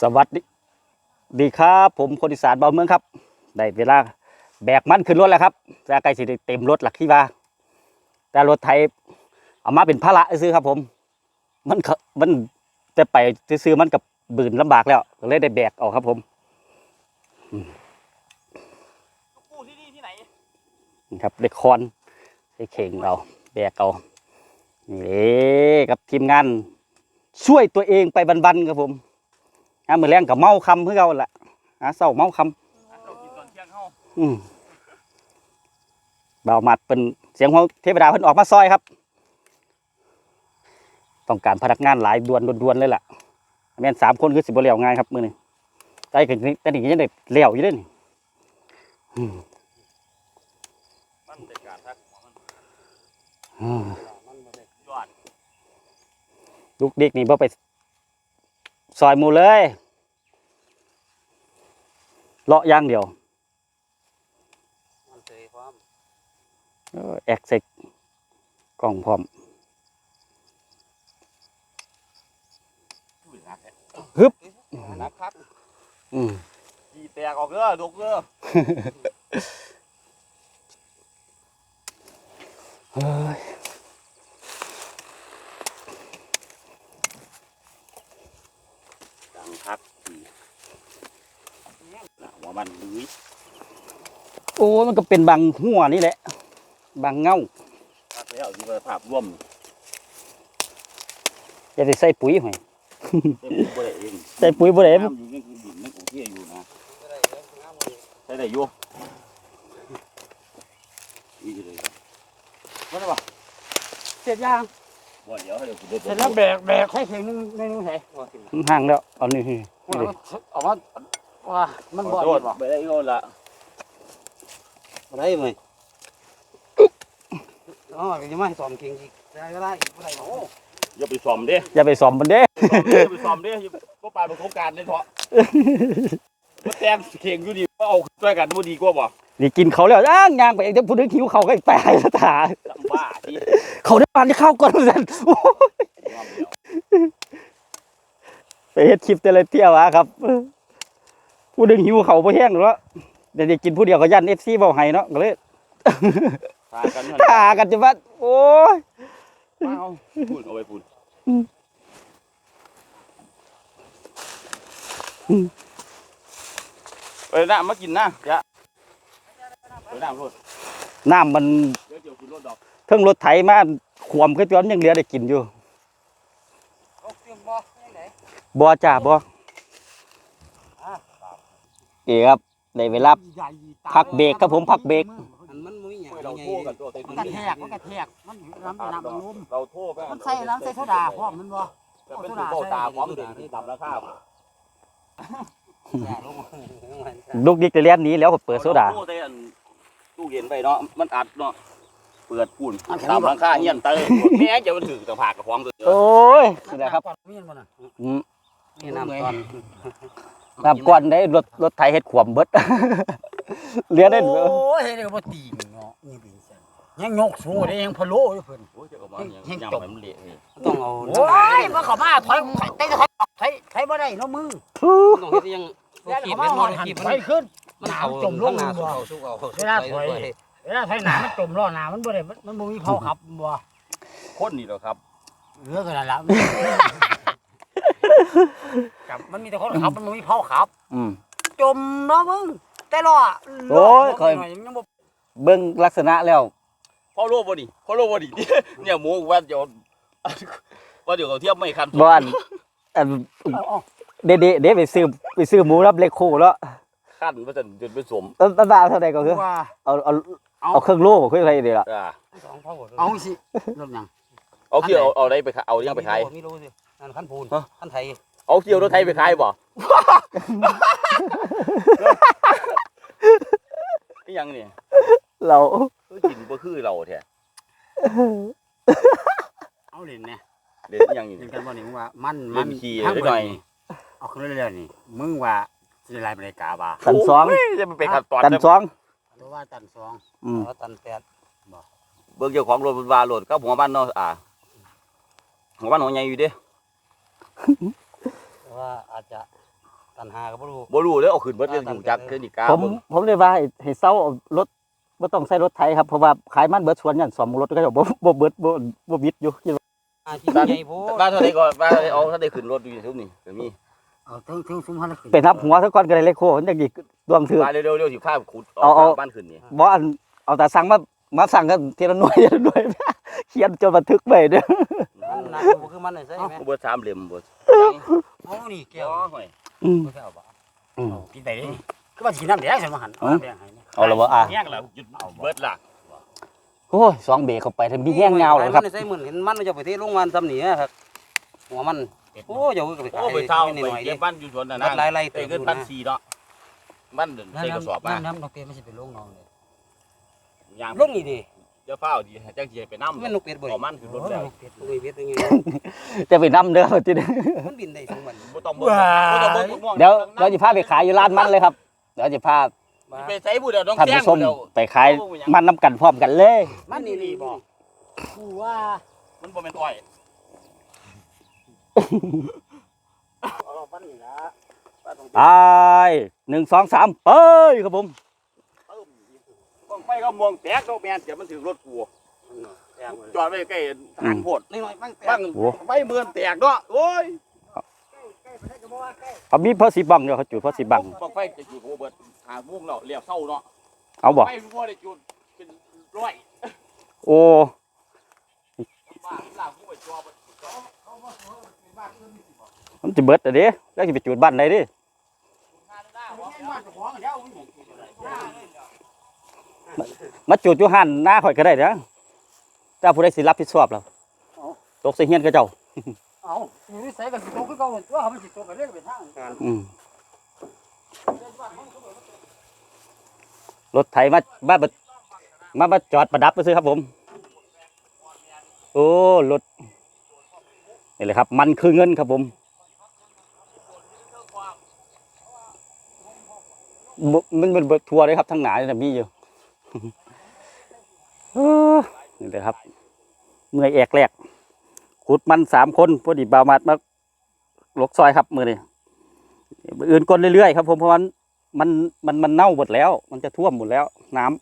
สวัสดีดีครับ ผมคนอีสานเบาเมืองครับ ได้เวลาแบกมันขึ้นรถแล้วครับจะใกล้สิเต็มรถหลักที่ว่า แต่รถไทยเอามาเป็นภาระซื้อครับ ผม มันมันจะไปซื้อมันกับบืนลำบากแล้วเลยได้แบกออกครับผมกู้ที่นี่ที่ไหนครับได้คอนได้เข่งเอาแบกเอานี่กับทีมงานช่วยตัวเองไปบันๆครับผม อะมือแรงกับเมาคำเพื่อเราแหละอะเศร้าเมาคำเรากินตอนเชียงเขาอืมเบาหมัดเป็นเสียงของเทพดาเพิ่นออกมาซอยครับ ต้องการพนักงานหลายดวนดวนเลยล่ะแม่นสามคนคือสิบเหลี่ยวง่ายครับมือนี่ใจกันนี่แต่นี่ยังได้เหลี่ยวอยู่ด้นี่มันเป็นการทักมันอืมยลูกเด็กนี่บ่ไป ซอยหมูเลยเลาะอย่างเดียวมันเคยความเออแอกใส่กล่องพร้อมช่วยนักแท้นักคักอืมขี่แตกออกเด้อดกเด้อเฮ้ย ดังคักขี่น่ะ หัวมันลุยโอ้ยมันก็เป็นบางหัวนี่แหละ บางเงาคักแล้วที่ว่าภาพร่วมจะได้ใส่ปุ๋ยหน่อยเต็มบ่ได้เองใส่ปุ๋ยบ่ได้น้ำอยู่นี่คือดินมันโอเคอยู่นะใช้ได้อยู่นี่เลยครับว่าได้ปะเสร็จยังว่าเดี๋ยวให้เดี๋ยวคุณเดินเสร็จแล้วแบกแบกให้เข่งนึงในนึงใส่ห่างแล้วเอานี่นี่ออกมา ว่ามันขบ่ออโทษบ่ไปได้โยนละอะไรมั้ยอ๋อจะมาให้สอมเข่งอีกได้ก็ได้อีกบ่ได้โอ้อย่าไปซ่อมเด้อย่าไปสอมมันเด้อย่าไปซ่อมเด้อย่าบ่ปลายประสบการณ์ได้เถอะบ่แต่งเข่งอยู่ดีบ่เอาช่วยกันบ่ดีกว่าบ่นี่กินเขาแล้วย่างย่างไปเองเดี๋ยวพูดถึงหิวเขาก็ไปหายสถานลำบ้าที่เขาได้ปานที่เข้าก่อนเพื่อนโอ้ยงอมเดียวไปเฮ็ดคลิปแต่ละเที่ยวอะครับ พูดถึงหิวเขาบ่แห้งหรอกเนาะเดี๋ยวจะกินผู้เดียวก็ยัน FC เว้าให้เนาะก็เลยพากันนั่นตากันจะว่าโอ้ยเอาพูดเอาไปพูดอืมไปน้ำมากินนะยะไปน้ำรถน้ำมันเดี๋ยวเดี๋ยวคุณรถดอกเพิ่งรถไถมาขวมคือจนยังเหลือได้กินอยู่เอาเตรียมบ่ยังไงบ่จ้าบ่ เอ๋ครับได้เวลาพักเบรกครับผมพักเบรกมันมันมีหยังเราไงโทษกันตัวเต็มมันกระแทกมันกระแทกมันน้ำน้ำมันลุ่มเราโทษไปมันใส่น้ำใส่โซดาพร้อมมันบ่เป็นตัวโตตาพร้อมเด่นที่ต่ำราคาแย่ลงลูกดิกจะเลียนหนี้แล้วก็เปิดโซดาโทษแต่ตู้เย็นไปเนาะมันอัดเนาะเปิดปุ่นต่ำราคาเงี้ยนเตยแม่จะมันถือตะผากกับของตัวโอ้ยนี่แหละครับมีมันบ่น่ะอืมนี่น้ำก่อน น้ำก่อนได้รถรถไถเฮ็ดขวมเบิด เหลือได้เหลือโอ้ยเฮ็ดได้บ่ตีนเนาะนี่เป็นซั่นยังยกสูงได้ยังพะโล้อยู่เพิ่นโอ้ยจะก็บอกยังยังมันเละนี่ต้องเอาโอ้ยมาเข้ามาถอยถอยเตะถอยถอยถอยบ่ได้เนาะมึงต้องเฮ็ดยังแล้วขีดเข้าเป็มานหมออนหันขีดถมัอยนขึ้นมันหนาเอามันจมลงหน้าบ่สุกเอาสุกเอาเวลาถอยเวลาถอยหนามันจมล้อหนามันบ่ได้มันบ่มีเผาขับบ่คนนี่เหรอครับเหลือก็นั่นล่ะ กับมันมีแต่คนขับมันบ่มีเผาขับ อืม จมเนาะมึงแต่ล้อโอ้ยค่อยยังบ่เบิ่งลักษณะแล้ว พ่อโลบ่ดิพ่อโลบ่ดิเนี่ยหมูว่าเดี๋ยวว่าเดี๋ยวเขาเทียบไม่คันบ่อันอันเอาเอาเดเดเดไปซื้อไปซื้อหมูรับเลขคู่แล้วขั้นว่าจะจนเป็นสมต้นต้นบาทเท่าใดก็คือ ว่าเอาเอาเอาเครื่องโล่คืออะไรเดียวล่ะอ่าสองเผาเอาสิรถยังเอาเกี่ยวเอาอะไรไปขายเอายังไปขายมีรู้สิ นั่นคันปูนคันไทยเอาเกี่ยวรถไทยไปขายบ่นี่ยังนี่เราคือกินบ่คือเราแท้เอาเล่นแน่เด็ดยังนี่เล่นกันบ่นี่มึงว่ามันเล่มันขี่ทางได้หน่อยเอาขึ้นเรื่อยๆนี่มึงว่าสิได้รายบริการบ่ตันสองโยจะไปขัดตอนตันสองหรือว่าตันสองอืมหรือว่าตันแปดเบิ่งเจ้าของรถบนวาโหลดก็หัวบ้านเนาะอ่าหัวบ้านหัวใหญ่อยู่เด้ หรือว่าอาจจะตันหาก็บ่รู้ บ่รู้เลยเอาขึ้นเบิดเลยอยู่จักเทคนิคกาผมเบิ่งผมเลยว่าให้ให้เซาเอารถบ่ต้องใช้รถไถครับเพราะว่าขายมันเบิดสวนยันสอมรถก็จะบ่บ่เบิดบ่บ่บิดอยู่คิดว่าอาที่ใหญ่โพดบ้านเท่าไหร่ก็บ้านเท่าไหร่เอาถ้าได้ขึ้นรถอยู่ทุกนี่ก็มีเอาถึงถึงซุมหันขึ้นไปนับหัวซะก่อนก็ได้เลขโคมันจังสิดวงถือ บ้านเร็วๆเร็วสิข้ามขุดเอาเอา บ้านขึ้นนี่บ่อันเอาแต่สั่งมามาสั่งกันทีละหน่วยทีละหน่วย เขียนจนบันทึกไว้เด้อมันหนักบ่คือมันได้ใช่ไหม กูเบิดสามเหลี่ยมเบิด เอานี่แก้วอ๋อห่วยอืมบ่ใช่เอาบ่อืมเอากินได้ดิคือว่าสิน้ำแดงใส่มาหันอ๋อน้ำแดงให้นี่เอาละบ่อะแยกแล้วหยุดเบิดล่ะโอ้ยสองเบรกเข้าไปทำมีแห้งเงาเลยครับ มันใส่มื้อเห็นมันมันจะไปเทลงวันซ้ำนี่ครับหัวมันโอ้อย่าเอาไปโอ้ขายไปเท่านิไปดหน่อยเก็เด้บบ้านอยู่สวนน่ะรันะดไล่ๆไปเงินพันสี่เนาะบ้านเดินนั่นใส่กระสอบมาน้ำนกเป็ดมันสิเป็นโรงน้องเลยยางลงนี่ดิ เดี๋ยวเฝ้าดีจังสิให้ไปนำมันนกเป็ดบ่เอามันขึ้นรถแล้วนกเป็ดนกเป็ดยังไงจะไปนํเด้อทีนี้มันบินได้ทั้งวันบ่ต้องเบิ่งบ่ต้องเบิ่งม่วงเดี๋ยวเดี๋ยวจะพาไปขายอยู่ร้านมันเลยครับเดี๋ยวจะพาไปใส่ผู้เดียวต้องท่านแจ้งผู้ชมผู้เดียวไปขายมันน้ำกันพร้อมกันเลย มันนี่นี่บ่กูว่ามันบ่แม่นอ้อยเอาปั้นนี่ละไปหนึ่งสองสามไปครับผมต้อง ไปก็มองแตกดอกแม่นเดี๋ยวมันถึงรถกูจอดไว้ใกล้ทางโพดน้อยๆบ้างแต่บ้างไฟเมือนแตกเนาะโอ้ยเอามีเพราะสีบังเดี๋ยวเขาจุดเพราะสีบัง บังไฟจะจุดโหเบิดหามุ้งแล้วเรียบเศร้าเนาะเอาบ่ไฟบ่ได้จุดเป็นร้อยโอ้บ้าหลังกูไปจอบ่มันจะเบิดอะเด้แล้วจะไปจุดบ้านไหนดิ มาจุดอยู่หันหน้าข่อยก็ได้นะเจ้าผู้ใดสิรับผิดชอบเราตกใส่เฮียนกับเจ้าเอาอยู่ใส่กันสิโตคือเก่าตัวมันสิโตกันเรื่อยไปทางอืมรถไถมาบ้านมามาจอดประดับไปซื้อครับผม โอ้รถนี่แหละครับ มันคือเงินครับผมบ่มันเป็นทัวร์เลยครับทั้งหนาเนี่ยมีอยู่เออ นี่แหละครับ เมื่อยแอกแรกขุดมันสามคนพอดีบามัดมาหลกซอยครับมือนี่อื่นก้นเรื่อยๆครับผมเพราะว่ามันมันมันเน่าหมดแล้ว มันจะท่วมหมดแล้ว น้ำ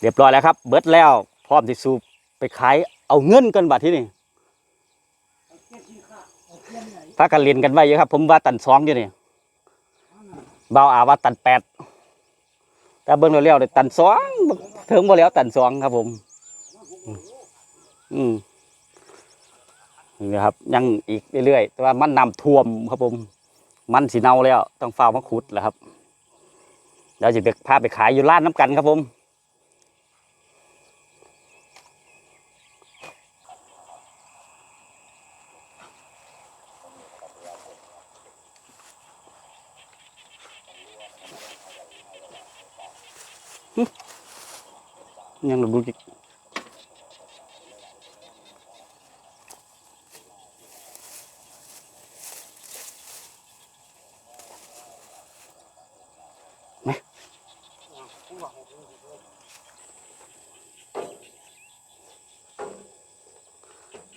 เรียบร้อยแล้วครับ เบิดแล้ว พร้อมที่สูบไปขายเอาเงินกันบัดที่นี่ ถ้ากันเรียนกันไว้เยอะครับ ผมว่าตันสองอยู่นี่เบาอาว่าตันแปดแต่เบิ้งเร็วๆเลยตันสองเถิงบ่แล้วตันสองครับผม อืมนี่นะครับ ยังอีกเรื่อยๆแต่ว่ามันน้ำท่วมครับผม มันสีเน่าแล้ว ต้องฝ้าวมาขุดแหล้วครับเดี๋ยวจะไปพาไปขายอยู่ร้านน้ำกันครับผม ยังระบุจิ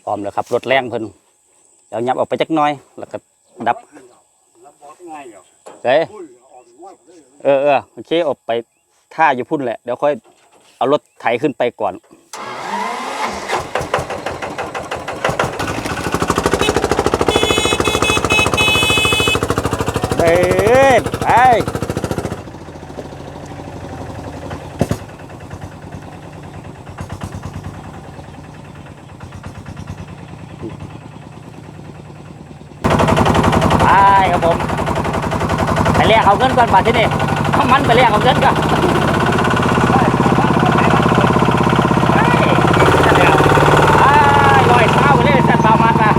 พร้อมแล้วครับรถแรงเพิ่นเดี๋ยวยับออกไปจักหน้อยแล้วก็ดับแล้วบอกง่ายเหรอเอ้ยอุ้ยออกง่ายเลยเออเออโอเคออกไป ท่าอยู่พุ่นแหละ เดี๋ยวค่อยเอารถไถขึ้นไปก่อนเฮ้ยไปไปครับผม ไป เอาเงินก่อนบาทที่นี่เอามันไปเรียกเอาเงินก่อนเฮ้ยนั่นแหละอ้ายลอยเท้าไปเลยสัตว์ปลามันมา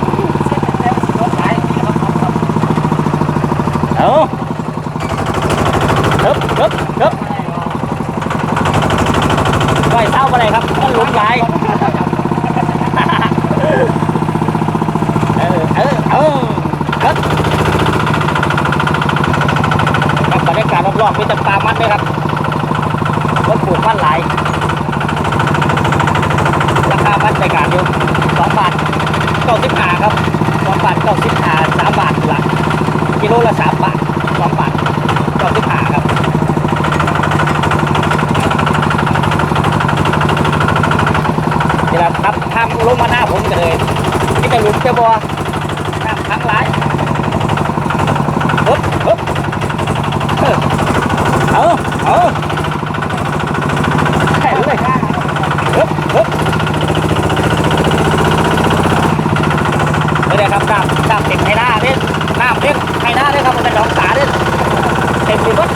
เอาเฮิบเฮิบเฮิบลอยเท้าไปเลยครับมันหลุมไหลออเออเออเฮิบ ครับ บรรยากมีแต่ปลามันเลยครับรถปลูกมันหลายราคามันไปการอยู่สองบาทเก้าสิบห้าครับสองบาทเก้าสิบห้าสามบาทหลักกิโลละสามบาทสองบาทเก้าสิบห้าครับเวลาทับทางลงมาหน้าผมเลยนี่จะหลุมจะบัวน้ำทั้งหลายฮึบฮึบเออ เอาเอาใช่เลยฮึบฮึบ นี่เลยครับน้ำน้ำเต็มไห้หน้าเล่นน้ำเล่นไห้หน้าเล่นครับมันเป็นหนองสาเล่นเต็มเลยวัด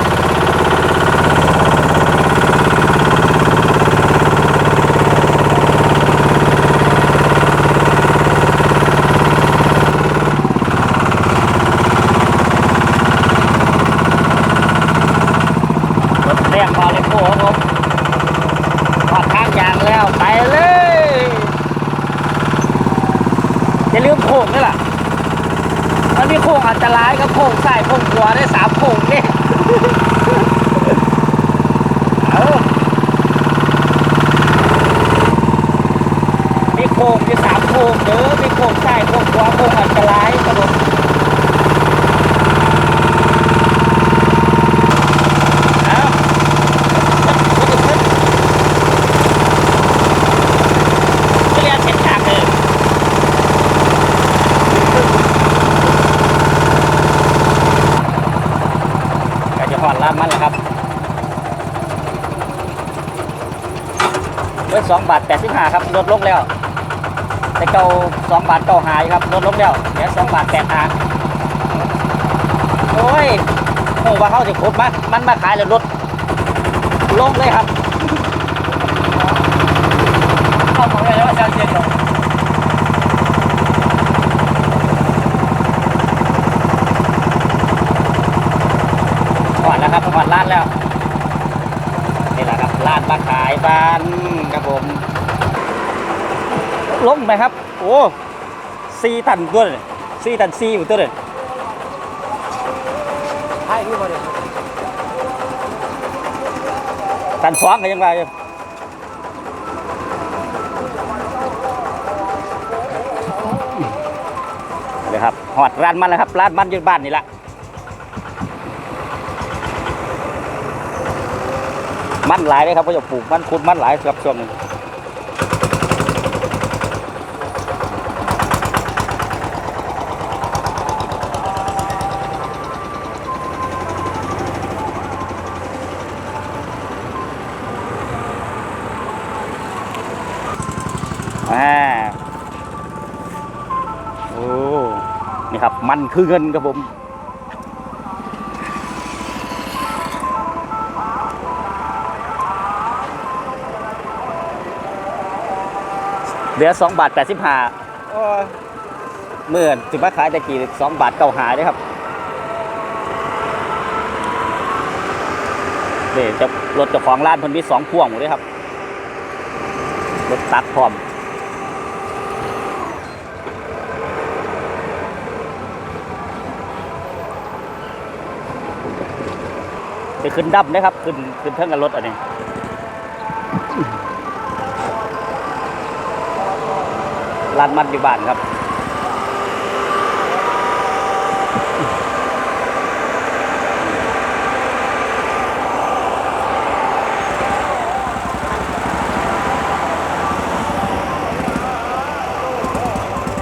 รถแรกพอเลยโค้ครับผมทอดข้างยางแล้วไปเลยอย่าลืมโค้งนี่แหละมันมีโค้งอันตรายกับโค้งซ้ายโค้งขวาได้สามโค้งนี่เอามีโค้งมีสามโค้งเด้อมีโค้งซ้ายโค้งขวาโค้งอันตรายกระโด 2บาท85ครับลดลงแล้ว แต่เก่า2บาทเก่าหายครับลดลงแล้วเหลือ2บาท85โอ้ยโอ้ว่าเขาจะคดมามันมาขายแล้วลดลงเลยครับ ลงไหมครับ โอ้สี่ตันตัวเลยสี่ตันสี่อยู่ตัวเลยใช่ที่บ่ได้ตันสองก็ยังไงอยู่เดี๋ยวครับหอดร้านมันแล้วครับร้านมันอยู่บ้านนี่แหละมันหลายเลยครับเพราะจะปลูกมันคุดมันหลายครับช่วงนี้ อ่าโอ้ นี่ครับ มันคือเงินครับผมเหลือสองบาทแปดสิบห้าเมื่อถึงมาขายตะกี้สองบาทเก้าหาด้วยครับเนี่จะรถเจ้าของร้านพิ่นมีสองพ่วงหมดเลยครับ รถตักพร้อม ไปขึ้นดับนะครับ ขึ้นขึ้นเท่งกับรถอันนี้ลานมันอยู่บ้านครับ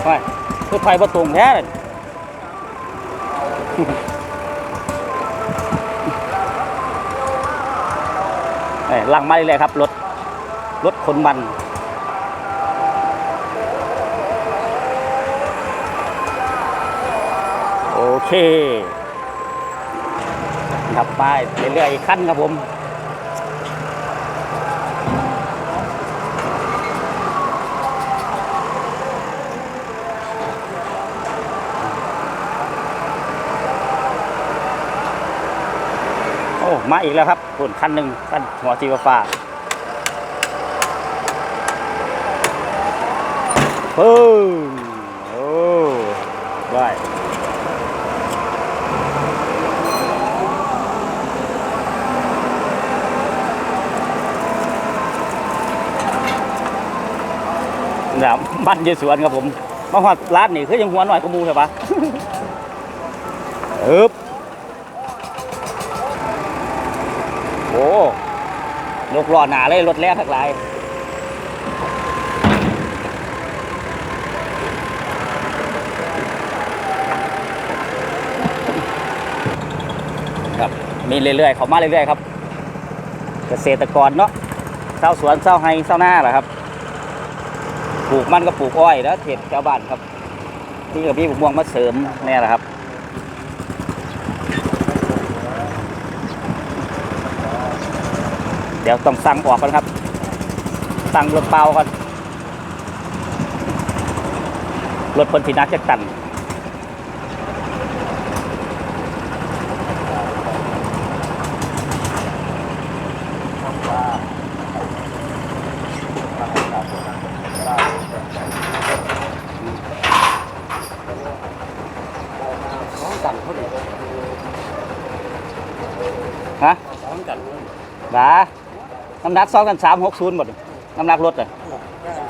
ไปคือไฟประตูแท้เลย ลังมาเลยๆครับรถรถขนมันโอเค ครับไปเรื่อยๆอีกขั้นครับผม มาอีกแล้วครับปุ่นคันหนึ่งคันหัวสีฟ้าปึ้งโอ้ได้นะครับบ้านเยสวนครับผมมาฮอดร้านนี่คือยังหัวหน่อยก็มูใช่ปะอึบโอ้ ยกล้อหนาเลยรถแรกทักหลายครับมีเรื่อยๆเขามาเรื่อยๆครับ เกษตรกรเนาะชาสวนชาไฮชาวนาแหละครับปลูกมันก็ปลูกอ้อยแล้วเห็ดชาวบ้านครับ ที่กับพี่ปลูกม่วงมาเสริมแน่แหละครับ เดี๋ยวต้องสั่งออกก่อนครับ สั่งรถเปล่าก่อนรถพนธินักจะตันสองกันเขาดิฮะสองกันบา น้ำหนักซ้อมกันสามหกศูนย์หมดนี่น้ำหนักรถเลย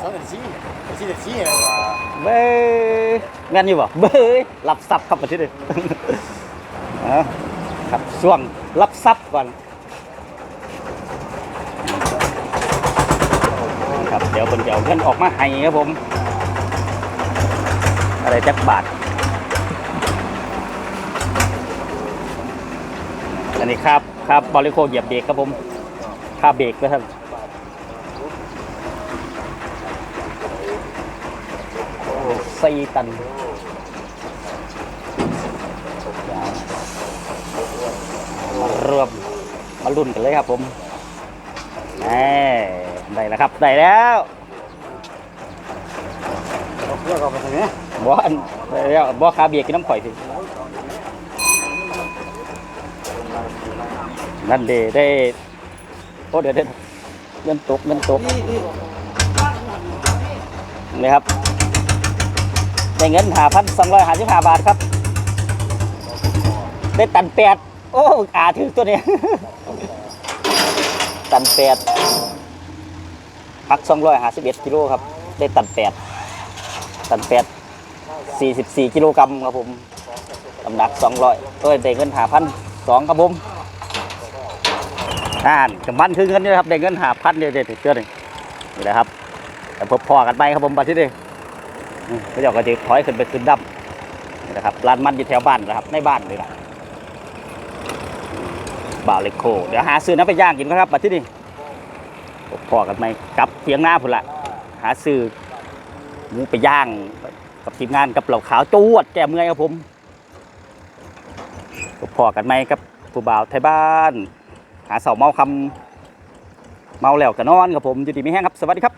สองกันสี่สี่กันสี่อะไรวะเบ้ยแม่นอยู่บ่เบ้ยรับทรัพย์ครับประเทศนี้เอาครับช่วงรับทรัพย์ก่อนครับเดี๋ยวคนจะเอาเงินออกมาให้ครับผม อะไรจักบาท อันนี้ครับครับบริโภคเหยียบเบรกครับผม ค่าเบรกนะครับสี่ตันมารวมมารุ่นกันเลยครับผมได้แล้วครับ ได้แล้วเลือกเอาไปทางนี้บอนได้แล้วบอคาเบียร์กินน้ำข่อยสินั่นเดได้ อ้เดี๋ยวเดี๋ยวเงินตกเงินตกนี่ครับได้เงินหาพันสองร้อยหาสิบห้าบาทครับ ได้ตันแปดโอ้อาถือตัวเนี้ตันแปดพักสองร้อยหาสิบเอ็ดกิโลครับ ได้ตันแปดตันแปด44กิโลกรัมครับผมน้ำหนัก200ตัวได้เงินหาพันสองครับผม อ่านกับมันคือเงินนี่ครับได้เงินหาพันเดียวเด็ดเชื่อนึ่นี่แหละครับแต่พบพอกันไปครับผมบัดที่นี่อืมก็เดี๋ยวก็จะถอยขึ้นไปขึ้นดับนี่แหละครับร้านมันอยู่แถวบ้านนะครับในบ้านเลยนะบ่าวเล็กโคเดี๋ยวหาซื้อน้ำไปย่างกินครับบัดที่นี่พบพอกันไหมกลับเพียงหน้าพุ่นละหาซื้อหมูไปย่างกับทีมงานกับเหล่าขาวจวดแก้เมื่อยครับผมพอกันไหมกับผู้บ่าวไทยบ้าน หาเสาเมาคำเมาแล้วก็นอนครับผมอยู่ดีไม่แห้งครับ สวัสดีครับ